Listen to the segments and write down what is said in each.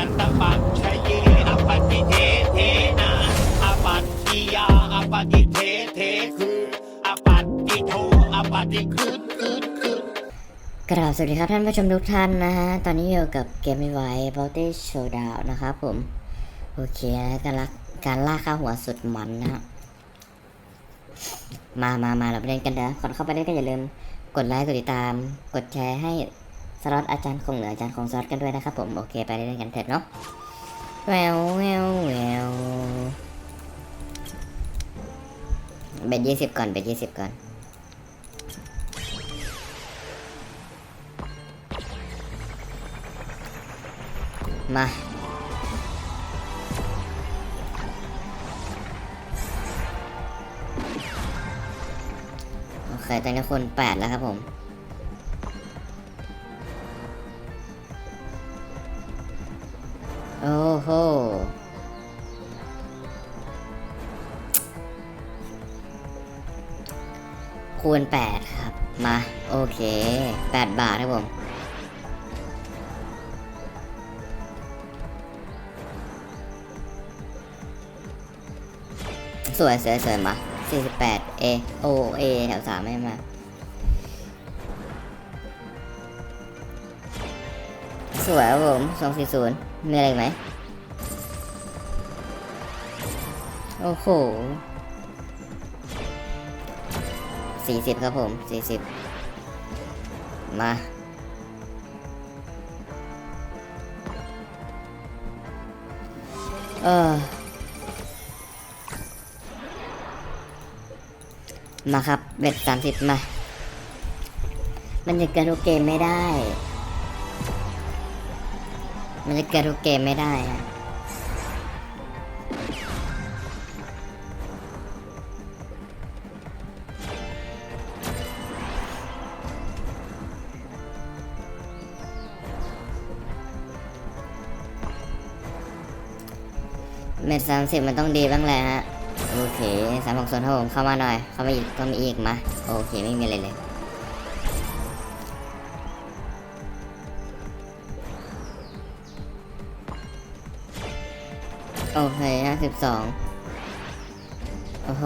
นันตปัจชเยอปฏิเทเทนะอปัตติยาอปฏิเทเทคืออปัตติโทอปฏิคืนคืนคืนกราบสวัสดีครับท่านผู้ชมทุกท่านนะฮะ ตอนนี้อยู่กับเกมไม่ไหว b o u t y Showdown นะครับผม โอเคนะการลากการล่าข้าหัวสุดมันนะฮะมามามาเราไปเล่นกันเด้อก่อนเข้าไปเล่นก็อย่าลืมกดไลค์กดติดตาม กดแชร์ให้ สล็อตอาจารย์คงเหนืออาจารย์คงสล็อตกันด้วยนะครับผมโอเคไปเล่นกันเถิดเนาะแววแววแววเบ็ดยี่สิบก่อนเบ็ดยี่สิบก่อนมาโอเคตอนนี้คนแปดแล้วครับผม โอ้โหคูณแปดครับ มา โอเคแปดบาทครับผม สวยสวยสวยมา48 A O A แถวสามไม่มาสวยครับผม240 มีอะไรไหมโอ้โห40ครับผม40มาเออมาครับเบ็ดสามสิบมา มันจะเกินทุกเกมไม่ได้ มันจะเกินทุกเกมไม่ได้ฮะเม็ดสามสิบมันต้องดีบ้างแหละฮะ โอเคสามหกส่วนครับผมเข้ามาหน่อย เข้ามาอีกเข้ามาอีกมา โอเค ไม่มีอะไรเลย โอเคห้าสิบสองโอ้โห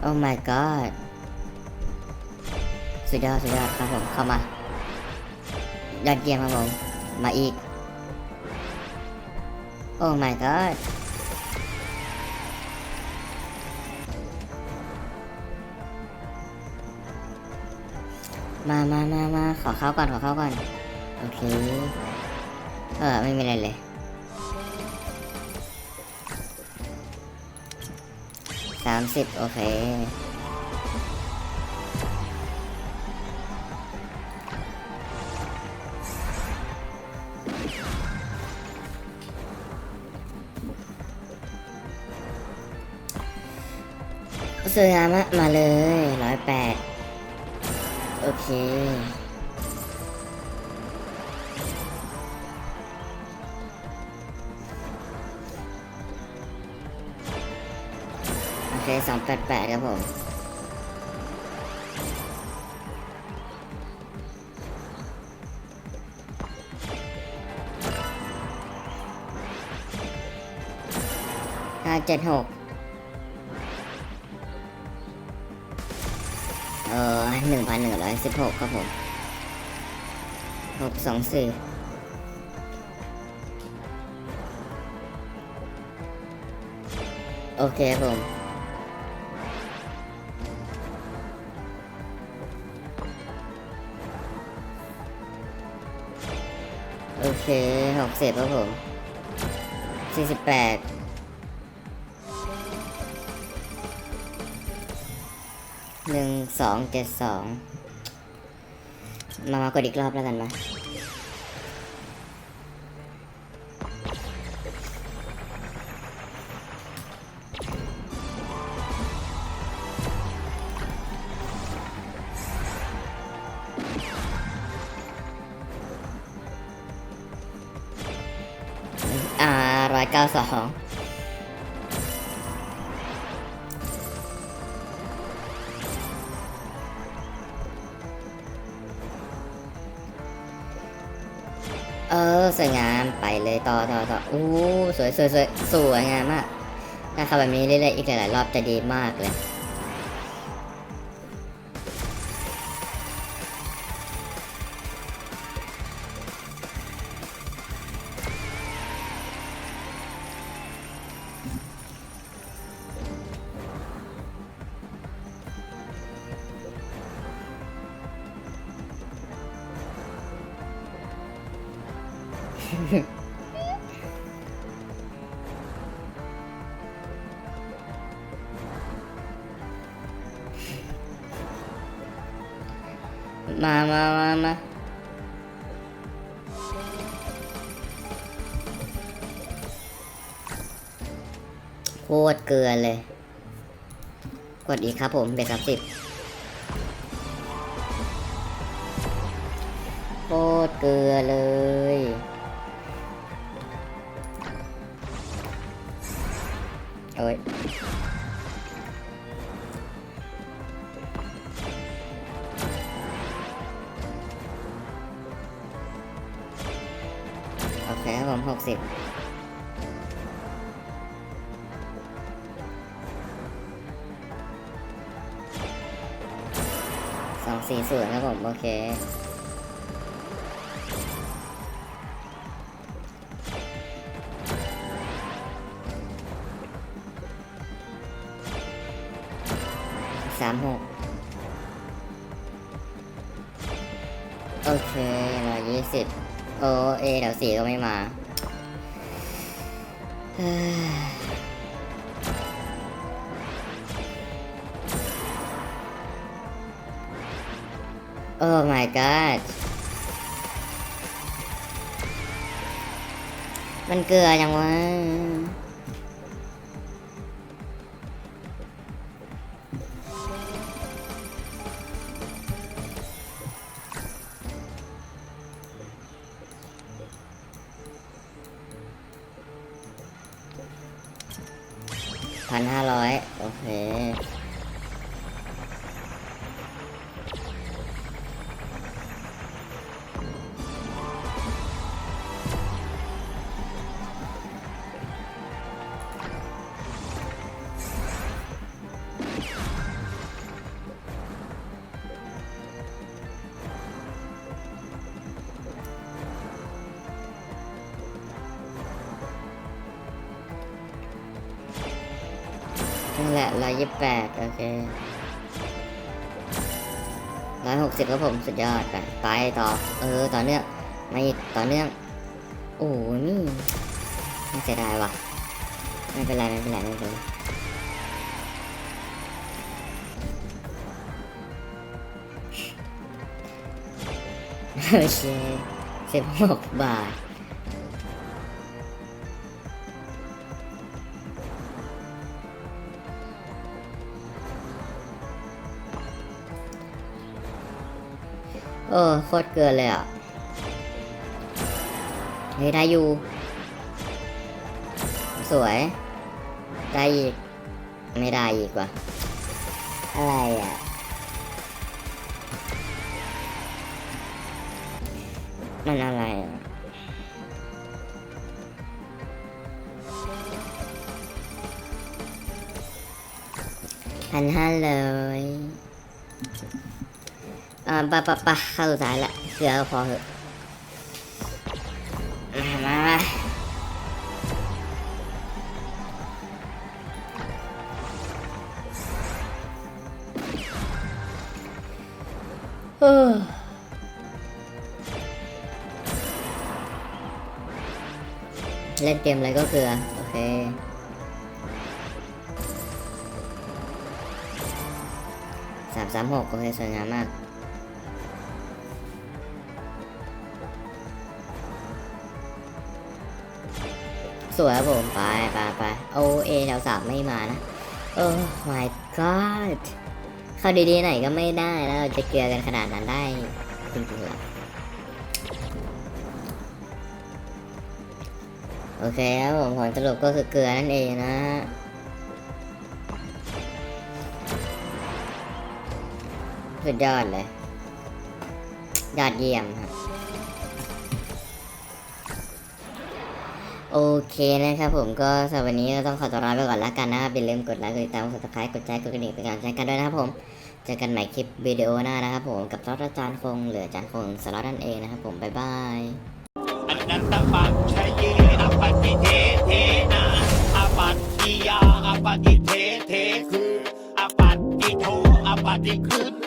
โอ้ my god สุดยอดสุดยอดครับผมเข้ามายอดเยี่ยมครับผม มาอีก โอ้ my god มามามามาขอเข้าก่อน ขอเข้าก่อน โอเค เออไม่มีอะไรเลย สามสิบโอเคซื้อมมาเลยร้อยแปดโอเค เคสองแปดแปดครับผมห้าเจ็ดหกเออหนึ่งพันหนึ่งร้อยสิบหกครับผมหกสองสี่โอเคครับผม โอเคหกสิบครับผมสี่สิบแปดหนึ่งสองเจ็ดสองมามากดอีกรอบแล้วกันมา เก้าสองเออสวยงามไปเลยต่อต่อต่ออู้สวยสวยสวยสวยงามมากถ้าขับแบบนี้เรื่อยๆอีกหลายๆรอบจะดีมากเลย มามามามาโคตรเกลือเลย กดอีกครับผมเบ็ดสามสิบโคตรเกลือเลยโอ้ย เคครับผมหกสิบสองสี่ศูนย์ครับผม โอเคสามหกโอเคร้อยยี่สิบ โอเอแถวสี่ก็ไม่มาโอ้ my god มันเกลือจังวะ พันห้าร้อยโอเค นั่นแหละร้อยยี่สิบแปดโอเคร้อยหกสิบครับผมสุดยอดไปไปต่อ เออ ต่อเนื่อง มาอีก ต่อเนื่อง โอ้นี่ไม่เสียดายว่ะ ไม่เป็นไร ไม่เป็นไร ไม่เป็นไรโอเคสิบหกบาท เออโคตรเกินเลยอะเฮ้ยได้อยู่ สวย ได้อีก ไม่ได้อีกว่ะ อะไรอะ มันอะไรอะพันห้าเลย อ่าปะปะปะเข้าสุดท้ายละเกลือก็พอเหอะมาเออเล่นเกมอะไรก็เกลือโอเคสามสามหกโอเคสวยงามมาก สวยครับผมไปไปไปโอเอแถวสามไม่มานะโอ้ my god เข้าดีๆไหนก็ไม่ได้แล้วเราจะเกลือกันขนาดนั้นได้จริงๆหรอโอเคครับผมผลสรุปก็คือเกลือนั่นเองนะสุดยอดเลย ยอดเยี่ยมครับ โอเคนะครับผมก็สำหรับวันนี้ก็ต้องขอตัวลาไปก่อนละกันนะครับอย่าลืมกดไลค์กดติดตามกดติดตามกดแชร์กดกระดิ่งเป็นการแงใจกันด้วยนะครับผมเจอกันใหม่คลิปวิดีโอหน้านะครับผมกับทอดอาจารย์คงเหลืออาจารย์คงสารดนั่นเองนะครับผมบ๊ายบายอันนั้นตปัจชัยอปปิเทเทนาอปัจจิยาอปปิเทเทคืออปัจจิโทอปัจจิคื